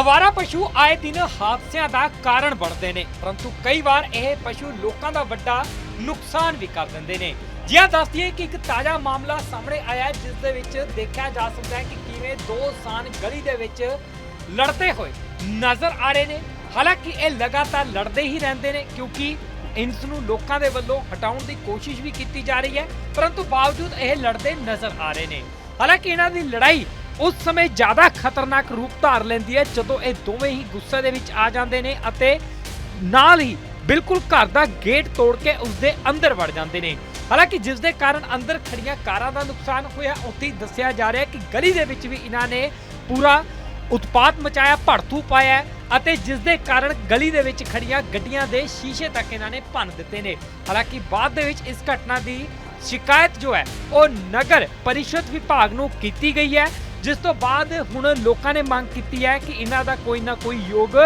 ਅਵਾਰਾ ਪਸ਼ੂ ਆਏ ਦਿਨ ਹਾਦਸਿਆਂ ਦਾ ਕਾਰਨ ਬਣਦੇ ਨੇ ਪਰੰਤੂ ਕਈ ਵਾਰ ਇਹ ਪਸ਼ੂ ਲੋਕਾਂ ਦਾ ਵੱਡਾ ਨੁਕਸਾਨ ਵੀ ਕਰ ਦਿੰਦੇ ਨੇ। ਜਿਹਾ ਦੱਸਦੀਏ ਕਿ ਇੱਕ ਤਾਜ਼ਾ ਮਾਮਲਾ ਸਾਹਮਣੇ ਆਇਆ ਹੈ, ਜਿਸ ਦੇ ਵਿੱਚ ਦੇਖਿਆ ਜਾ ਸਕਦਾ ਹੈ ਕਿ ਕਿਵੇਂ ਦੋ ਸਾਨ ਗਲੀ ਦੇ ਵਿੱਚ ਲੜਦੇ ਹੋਏ ਨਜ਼ਰ ਆ ਰਹੇ ਨੇ। ਹਾਲਾਂਕਿ ਇਹ ਲਗਾਤਾਰ ਲੜਦੇ ਹੀ ਰਹਿੰਦੇ ਨੇ ਕਿਉਂਕਿ ਇਸ ਨੂੰ ਲੋਕਾਂ ਦੇ ਵੱਲੋਂ ਹਟਾਉਣ ਦੀ ਕੋਸ਼ਿਸ਼ ਵੀ ਕੀਤੀ ਜਾ ਰਹੀ ਹੈ ਪਰੰਤੂ ਬਾਵਜੂਦ ਇਹ ਲੜਦੇ ਨਜ਼ਰ ਆ ਰਹੇ ਨੇ। ਹਾਲਾਂਕਿ ਇਹਨਾਂ ਦੀ ਲੜਾਈ ਉਸ ਸਮੇਂ ਜ਼ਿਆਦਾ ਖਤਰਨਾਕ ਰੂਪ ਧਾਰ ਲੈਂਦੀ ਹੈ, ਜਦੋਂ ਇਹ ਦੋਵੇਂ ਹੀ ਗੁੱਸੇ ਦੇ ਵਿੱਚ ਆ ਜਾਂਦੇ ਨੇ ਅਤੇ ਨਾਲ ਹੀ ਬਿਲਕੁਲ ਘਰ ਦਾ ਗੇਟ ਤੋੜ ਕੇ ਉਸ ਦੇ ਅੰਦਰ ਵੜ ਜਾਂਦੇ ਨੇ। ਹਾਲਾਂਕਿ ਜਿਸ ਦੇ ਕਾਰਨ ਅੰਦਰ ਖੜੀਆਂ ਕਾਰਾਂ ਦਾ ਨੁਕਸਾਨ ਹੋਇਆ, ਉੱਥੇ ਹੀ ਦੱਸਿਆ ਜਾ ਰਿਹਾ ਕਿ ਗਲੀ ਦੇ ਵਿੱਚ ਵੀ ਇਹਨਾਂ ਨੇ ਪੂਰਾ ਉਤਪਾਤ ਮਚਾਇਆ, ਭੜਥੂ ਪਾਇਆ ਅਤੇ ਜਿਸ ਦੇ ਕਾਰਨ ਗਲੀ ਦੇ ਵਿੱਚ ਖੜੀਆਂ ਗੱਡੀਆਂ ਦੇ ਸ਼ੀਸ਼ੇ ਤੱਕ ਇਹਨਾਂ ਨੇ ਭੰਨ ਦਿੱਤੇ ਨੇ। ਹਾਲਾਂਕਿ ਬਾਅਦ ਦੇ ਵਿੱਚ ਇਸ ਘਟਨਾ ਦੀ ਸ਼ਿਕਾਇਤ ਜੋ ਹੈ, ਉਹ ਨਗਰ ਪਰਿਸ਼ਦ ਵਿਭਾਗ ਨੂੰ ਕੀਤੀ ਗਈ ਹੈ। ਜਿਸ ਤੋਂ ਬਾਅਦ ਹੁਣ ਲੋਕਾਂ ਨੇ ਮੰਗ ਕੀਤੀ ਹੈ ਕਿ ਇਹਨਾਂ ਦਾ ਕੋਈ ਨਾ ਕੋਈ ਯੋਗ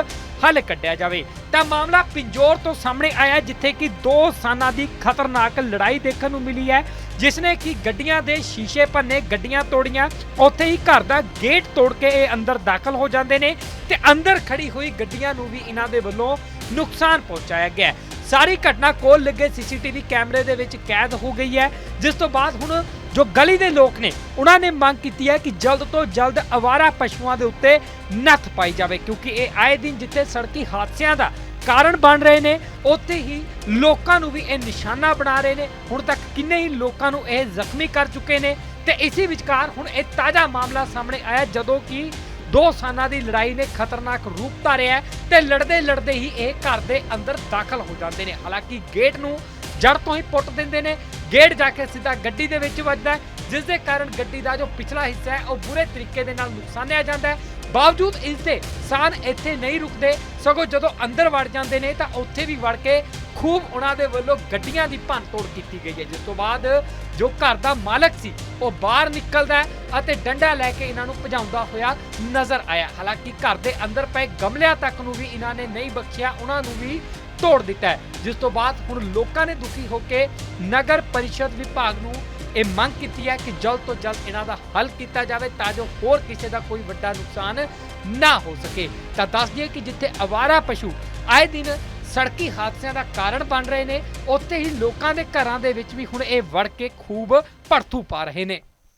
ਹੱਲ ਕੱਢਿਆ ਜਾਵੇ। ਤਾਂ ਮਾਮਲਾ ਪਿੰਜੌਰ ਤੋਂ ਸਾਹਮਣੇ ਆਇਆ ਜਿੱਥੇ ਕਿ ਦੋ ਸਾਨਾਂ ਦੀ ਖਤਰਨਾਕ ਲੜਾਈ ਦੇਖਣ ਨੂੰ ਮਿਲੀ ਹੈ, ਜਿਸ ਨੇ ਕਿ ਗੱਡੀਆਂ ਦੇ ਸ਼ੀਸ਼ੇ ਭੰਨੇ ਗੱਡੀਆਂ ਤੋੜੀਆਂ। ਉੱਥੇ ਹੀ ਘਰ ਦਾ ਗੇਟ ਤੋੜ ਕੇ ਇਹ ਅੰਦਰ ਦਾਖਲ ਹੋ ਜਾਂਦੇ ਨੇ ਤੇ ਅੰਦਰ ਖੜੀ ਹੋਈ ਗੱਡੀਆਂ ਨੂੰ ਵੀ ਇਹਨਾਂ ਦੇ ਵੱਲੋਂ ਨੁਕਸਾਨ ਪਹੁੰਚਾਇਆ ਗਿਆ ਸਾਰੀ ਘਟਨਾ ਕੋਲ ਲੱਗੇ ਸੀਸੀਟੀਵੀ ਕੈਮਰੇ ਦੇ ਵਿੱਚ ਕੈਦ ਹੋ ਗਈ ਹੈ। ਜਿਸ ਤੋਂ ਬਾਅਦ ਹੁਣ ਜੋ ਗਲੀ ਦੇ ਲੋਕ ਨੇ, ਉਹਨਾਂ ਨੇ ਮੰਗ ਕੀਤੀ ਹੈ ਕਿ ਜਲਦ ਤੋਂ ਜਲਦ ਅਵਾਰਾ ਪਸ਼ੂਆਂ ਦੇ ਉੱਤੇ ਨੱਥ ਪਾਈ ਜਾਵੇ, ਕਿਉਂਕਿ ਇਹ ਆਏ ਦਿਨ ਜਿੱਥੇ ਸੜਕੀ ਹਾਦਸਿਆਂ ਦਾ ਕਾਰਨ ਬਣ ਰਹੇ ਨੇ, ਉੱਥੇ ਹੀ ਲੋਕਾਂ ਨੂੰ ਵੀ ਇਹ ਨਿਸ਼ਾਨਾ ਬਣਾ ਰਹੇ ਨੇ। ਹੁਣ ਤੱਕ ਕਿੰਨੇ ਹੀ ਲੋਕਾਂ ਨੂੰ ਇਹ ਜ਼ਖਮੀ ਕਰ ਚੁੱਕੇ ਨੇ ਤੇ ਇਸੇ ਵਿਚਕਾਰ ਹੁਣ ਇਹ ਤਾਜ਼ਾ ਮਾਮਲਾ ਸਾਹਮਣੇ ਆਇਆ, ਜਦੋਂ ਕਿ ਦੋ ਸਾਨਾਂ ਦੀ ਲੜਾਈ ਨੇ ਖਤਰਨਾਕ ਰੂਪ ਧਾਰਿਆ ਤੇ ਲੜਦੇ ਲੜਦੇ ਹੀ ਇਹ ਘਰ ਦੇ ਅੰਦਰ ਦਾਖਲ ਹੋ ਜਾਂਦੇ ਨੇ। ਹਾਲਾਂਕਿ ਗੇਟ ਨੂੰ ਜੜ ਤੋਂ ਹੀ ਪੁੱਟ ਦਿੰਦੇ ਨੇ ਗੇਟ ਜਾ ਕੇ ਸਿੱਧਾ ਗੱਡੀ ਦੇ ਵਿੱਚ ਵੱਜਦਾ ਹੈ, ਜਿਸ ਦੇ ਕਾਰਨ ਗੱਡੀ ਦਾ ਜੋ ਪਿਛਲਾ ਹਿੱਸਾ ਹੈ, ਉਹ ਬੁਰੇ ਤਰੀਕੇ ਦੇ ਨਾਲ ਨੁਕਸਾਨਿਆ ਜਾਂਦਾ ਹੈ। ਬਾਵਜੂਦ ਇਸ ਦੇ ਸਾਨ ਇੱਥੇ ਨਹੀਂ ਰੁਕਦੇ, ਸਗੋਂ ਜਦੋਂ ਅੰਦਰ ਵੜ ਜਾਂਦੇ ਨੇ, ਤਾਂ ਉੱਥੇ ਵੀ ਵੜ ਕੇ ਖੂਬ ਉਹਨਾਂ ਦੇ ਵੱਲੋਂ ਗੱਡੀਆਂ ਦੀ ਭੰਨਤੋੜ ਕੀਤੀ ਗਈ ਹੈ। ਜਿਸ ਤੋਂ ਬਾਅਦ ਜੋ ਘਰ ਦਾ ਮਾਲਕ ਸੀ, ਉਹ ਬਾਹਰ ਨਿਕਲਦਾ ਅਤੇ ਡੰਡਾ ਲੈ ਕੇ ਇਹਨਾਂ ਨੂੰ ਭਜਾਉਂਦਾ ਹੋਇਆ ਨਜ਼ਰ ਆਇਆ। ਹਾਲਾਂਕਿ ਘਰ ਦੇ ਅੰਦਰ ਪਏ ਗਮਲਿਆਂ ਤੱਕ ਨੂੰ ਵੀ ਇਹਨਾਂ ਨੇ ਨਹੀਂ ਬਖਸ਼ਿਆ, ਉਹਨਾਂ ਨੂੰ ਵੀ ਤੋੜ ਦਿੱਤਾ ਹੈ। ਜਿਸ ਤੋਂ ਬਾਅਦ ਹੁਣ ਲੋਕਾਂ ਨੇ ਦੁਖੀ ਹੋ ਕੇ ਨਗਰ ਪਰਿਸ਼ਦ ਵਿਭਾਗ ਨੂੰ ਇਹ ਮੰਗ ਕੀਤੀ ਹੈ ਕਿ ਜਲਦ ਤੋਂ ਜਲਦ ਇਹਨਾਂ ਦਾ ਹੱਲ ਕੀਤਾ ਜਾਵੇ ਤਾਂ ਜੋ ਹੋਰ ਕਿਸੇ ਦਾ ਕੋਈ ਵੱਡਾ ਨੁਕਸਾਨ ਨਾ ਹੋ ਸਕੇ। ਤਾਂ ਦੱਸ ਦਈਏ ਕਿ ਜਿੱਥੇ ਅਵਾਰਾ ਪਸ਼ੂ ਆਏ ਦਿਨ ਸੜਕੀ ਹਾਦਸਿਆਂ ਦਾ ਕਾਰਨ ਬਣ ਰਹੇ ਨੇ, ਉੱਥੇ ਹੀ ਲੋਕਾਂ ਦੇ ਘਰਾਂ ਦੇ ਵਿੱਚ ਵੀ ਹੁਣ ਇਹ ਵੜ ਕੇ ਖੂਬ ਭੜਥੂ ਪਾ ਰਹੇ ਨੇ।